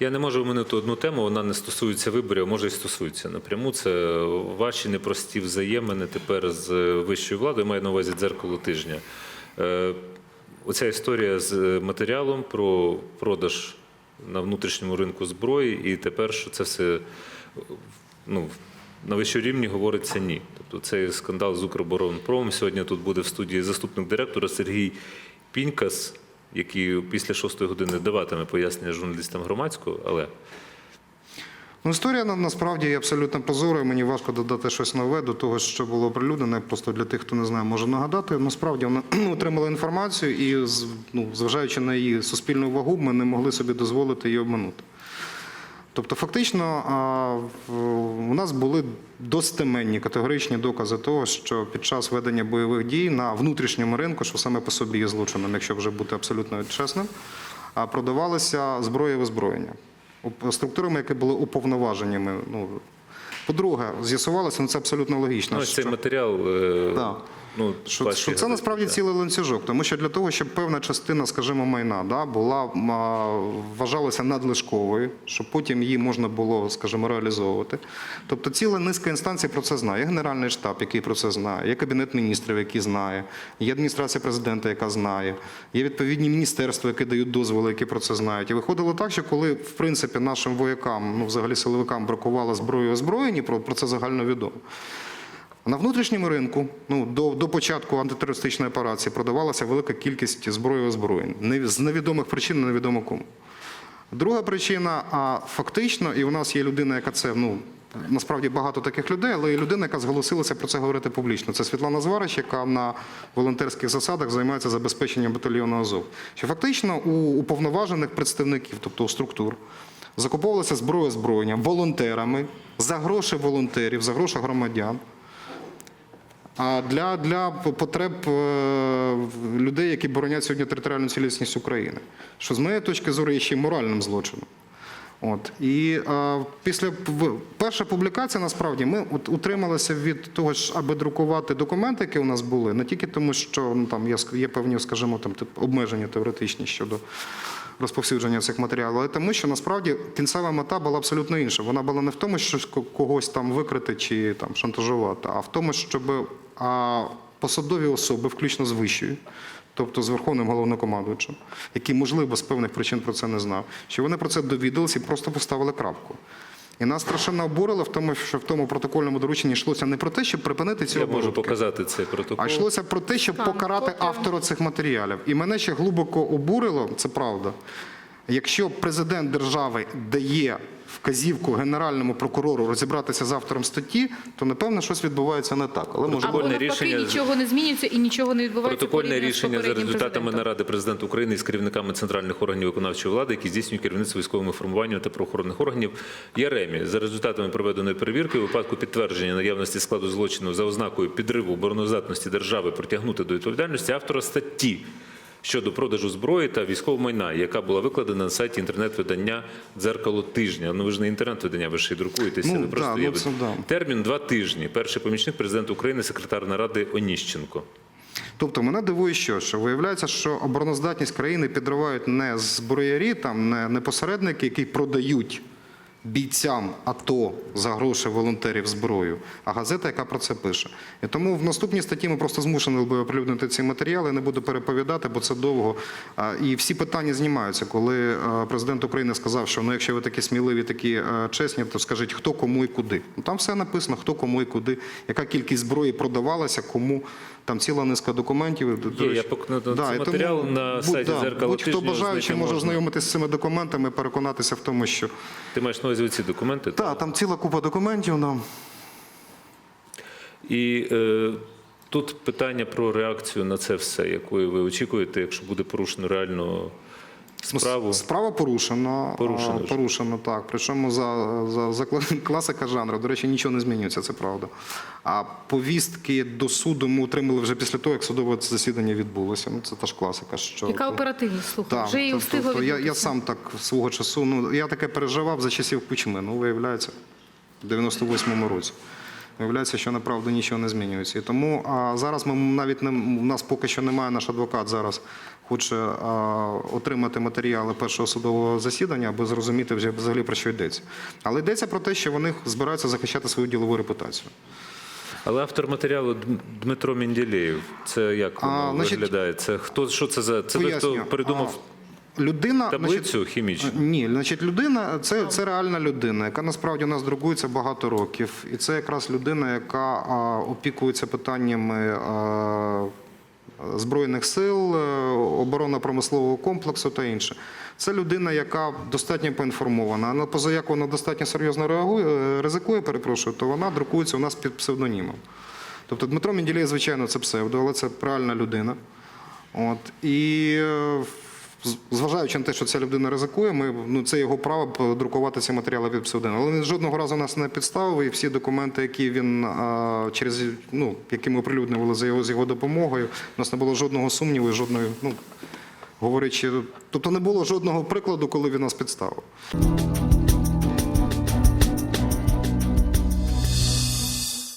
Я не можу вминути одну тему, вона не стосується виборів, може і стосується напряму. Це ваші непрості взаємини тепер з вищою владою, маю на увазі дзеркало тижня. Е, Оця історія з матеріалом про продаж на внутрішньому ринку зброї, і тепер, що це все ну, на вищому рівні говориться ні. Тобто цей скандал з Укроборонпромом. Сьогодні тут буде в студії заступник директора Сергій Пінькас, який після шостої години даватиме пояснення журналістам громадського, але Ну, історія насправді є абсолютно прозорою. Мені важко додати щось нове до того, що було оприлюднене. Просто для тих, хто не знає, може нагадати. Насправді вона отримала інформацію, і ну, зважаючи на її суспільну вагу, ми не могли собі дозволити її обманути. Тобто, фактично, у нас були достеменні категоричні докази того, що під час ведення бойових дій на внутрішньому ринку, що саме по собі є злочином, якщо вже бути абсолютно чесним, продавалися зброя і озброєння структурами, які були уповноваженнями. Ну, по-друге, з'ясувалося, ну це абсолютно логічно. ну, цей матеріал. е. Ну, що, що це насправді так. цілий ланцюжок, тому що для того, щоб певна частина, скажімо, майна да, була а, вважалася надлишковою, щоб потім її можна було, скажімо, реалізовувати. Тобто ціла низка інстанцій про це знає. Є Генеральний штаб, який про це знає, є Кабінет міністрів, який знає, є адміністрація президента, яка знає, є відповідні міністерства, які дають дозволи, які про це знають. І виходило так, що коли в принципі нашим воякам, ну взагалі силовикам бракувало зброї і озброєння, про, про це загально відомо. На внутрішньому ринку ну, до, до початку антитерористичної операції продавалася велика кількість зброї озброєнь. Не- З невідомих причин невідомо кому. Друга причина, а фактично, і у нас є людина, яка це, ну, насправді багато таких людей, але є людина, яка зголосилася про це говорити публічно. Це Світлана Зварич, яка на волонтерських засадах займається забезпеченням батальйону Азов. Що фактично у уповноважених представників, тобто у структур, закуповувалася зброя озброєння волонтерами за гроші волонтерів, за гроші громадян. А для, для потреб е, людей, які боронять сьогодні територіальну цілісність України, що з моєї точки зору є ще й моральним злочином. От і е, після перша публікація, насправді, ми от, утрималися від того, ж, аби друкувати документи, які у нас були, не тільки тому, що ну, там є, є певні, скажімо, там тип, обмеження теоретичні щодо розповсюдження цих матеріалів, але тому, що насправді кінцева мета була абсолютно інша. Вона була не в тому, що когось там викрити чи там шантажувати, а в тому, щоб а, посадові особи, включно з вищою, тобто з верховним головнокомандуючим, який, можливо, з певних причин про це не знав, що вони про це довідалися і просто поставили крапку. І нас страшенно обурило в тому, що в тому протокольному дорученні йшлося не про те, щоб припинити ці Я можу показати цей протокол. А йшлося про те, щоб покарати автора цих матеріалів. І мене ще глибоко обурило, це правда. Якщо президент держави дає вказівку генеральному прокурору розібратися з автором статті, то напевно щось відбувається не так. Але може Або навпаки рішення- нічого не змінюється і нічого не відбувається. Протокольне рішення за результатами президентом. наради президента України з керівниками центральних органів виконавчої влади, які здійснюють керівництво військовими формуваннями та правоохоронних органів Яремі. За результатами проведеної перевірки, у випадку підтвердження наявності складу злочину за ознакою підриву обороноздатності держави притягнути до відповідальності автора статті. Щодо продажу зброї та військового майна, яка була викладена на сайті інтернет-видання Дзеркало тижня. Ну ви ж не інтернет-видання, ви ще й друкуєтеся. Ну, ви просто да, є ну, це да. термін два тижні. Перший помічник президента України, секретар наради Оніщенко. Тобто мене дивує, що, що виявляється, що обороноздатність країни підривають не зброярі, там не, не посередники, які продають бійцям АТО за гроші волонтерів зброю, а газета, яка про це пише. І тому в наступній статті ми просто змушені були оприлюднити ці матеріали. Не буду переповідати, бо це довго. І всі питання знімаються. Коли е, президент України сказав, що ну, якщо ви такі сміливі, такі е, чесні, то скажіть, хто кому і куди. Ну, там все написано, хто кому і куди, яка кількість зброї продавалася, кому. Там ціла низка документів. До Є, я пок- ну, Да, цей і тому матеріал на будь- сайті да, «Дзеркало Будь-хто бажаючи може можна. ознайомитися з цими документами, переконатися в тому, що Ти маєш на увазі оці документи? так, там ціла купа документів. Ну, І е, тут питання про реакцію на це все, якої ви очікуєте, якщо буде порушено реально справу. Справа порушена. Порушена а, вже. порушена, так. Причому за, за, за класика жанру. До речі, нічого не змінюється, це правда. А повістки до суду ми отримали вже після того, як судове засідання відбулося. Ну, це теж класика. Що Яка оперативність слухай? Вже і тобто, встигло то я, я сам так свого часу. Ну я таке переживав за часів Кучми. Ну, виявляється, в 98-му році. Виявляється, що направду нічого не змінюється. І тому а, зараз ми навіть не у нас поки що немає наш адвокат зараз. Хоче а, отримати матеріали першого судового засідання, аби зрозуміти взагалі про що йдеться. Але йдеться про те, що вони збираються захищати свою ділову репутацію. Але автор матеріалу Дмитро Менділеєв, це як воно А, значить, виглядає? Це хто що це за це хто придумав А, людина таблицю хімічну? Ні, значить, людина це, це реальна людина, яка насправді у нас друкується багато років. І це якраз людина, яка а, опікується питаннями а, Збройних сил, е, оборонно-промислового комплексу та інше. Це людина, яка достатньо поінформована. Але поза як вона достатньо серйозно реагує, е, ризикує, перепрошую, то вона друкується у нас під псевдонімом. Тобто Дмитро Менділей, звичайно, це псевдо, але це реальна людина. От. І е, зважаючи на те, що ця людина ризикує, ми, ну, це його право друкувати ці матеріали від псевдонимом. Але він жодного разу нас не підставив, і всі документи, які він а, через ну, які ми оприлюднювали за його з його допомогою, у нас не було жодного сумніву, жодної, ну говорячи, тобто не було жодного прикладу, коли він нас підставив.